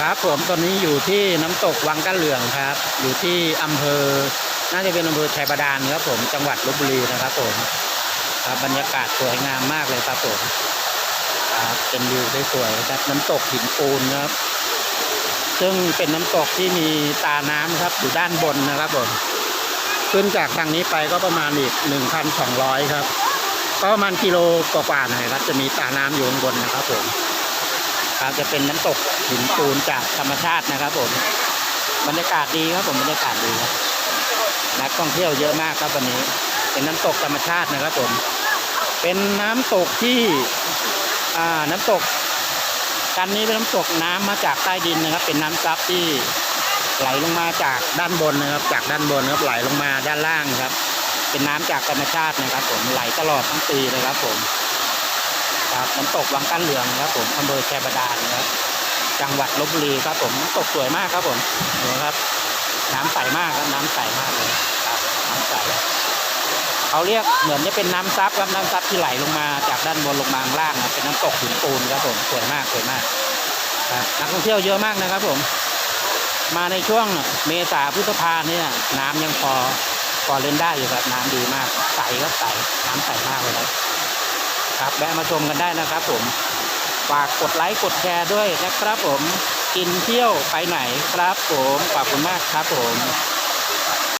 ครับผมตอนนี้อยู่ที่น้ำตกวังก้าเหลืองครับ อยู่ที่อำเภอ น่าจะเป็นอำเภอชัยบาดาลครับผมจังหวัดลบบุรีนะครับผมครับบรรยากาศสวยงามมากเลยครับผมครับเป็นวิวได้สวยๆครับน้ำตกหินปูนครับ ซึ่งเป็นน้ำตกที่มีตาน้ำครับอยู่ด้านบนนะครับผมขึ้นจากทางนี้ไปก็ประมาณอีก1,200ครับ ก็ประมาณกิโลกว่าๆหน่อยครับ จะมีตาน้ำอยู่ข้างบนนะครับผม ครับจะเป็นน้ำตกหินปูนจากธรรมชาตินะครับผมบรรยากาศดีครับผมบรรยากาศดีครับนักท่องเที่ยวเยอะมากครับวันนี้ เป็นน้ำตกธรรมชาตินะครับผม เป็นน้ำตกที่อ่าน้ำตกกันนี้เป็นน้ำตกน้ำมาจากใต้ดินนะครับ เป็นน้ำซับที่ไหลลงมาจากด้านบนนะครับ จากด้านบนครับไหลลงมาด้านล่างครับ เป็นน้ำจากธรรมชาตินะครับ ผมไหลตลอดทั้งปีเลยครับผม ครับน้ำตกวังกั้นเหลืองครับผมอำเภอแคบดานะครับจังหวัดลบบุรีครับผมน้ำตกสวยมากครับผมดูครับ น้ำใสมากครับน้ำใสมากเลยครับน้ำใสเขาเรียกเหมือนจะเป็นน้ำซับครับน้ำซับที่ไหลลงมาจากด้านบนลงมาล่างครับเป็นน้ำตกหินปูนครับผมสวยมากสวยมากครับนักท่องเที่ยวเยอะมากนะครับผม มาในช่วงเมษาพฤษภาเนี่ยน้ำยังพอพอเล่นได้อยู่ครับน้ำดีมากใสครับใสน้ำใสมากเลยครับ ครับแวะมาชมกันได้นะครับผมฝากกดไลค์กดแชร์ด้วยนะครับผมกินเที่ยวไปไหนครับผมขอบคุณมากครับผม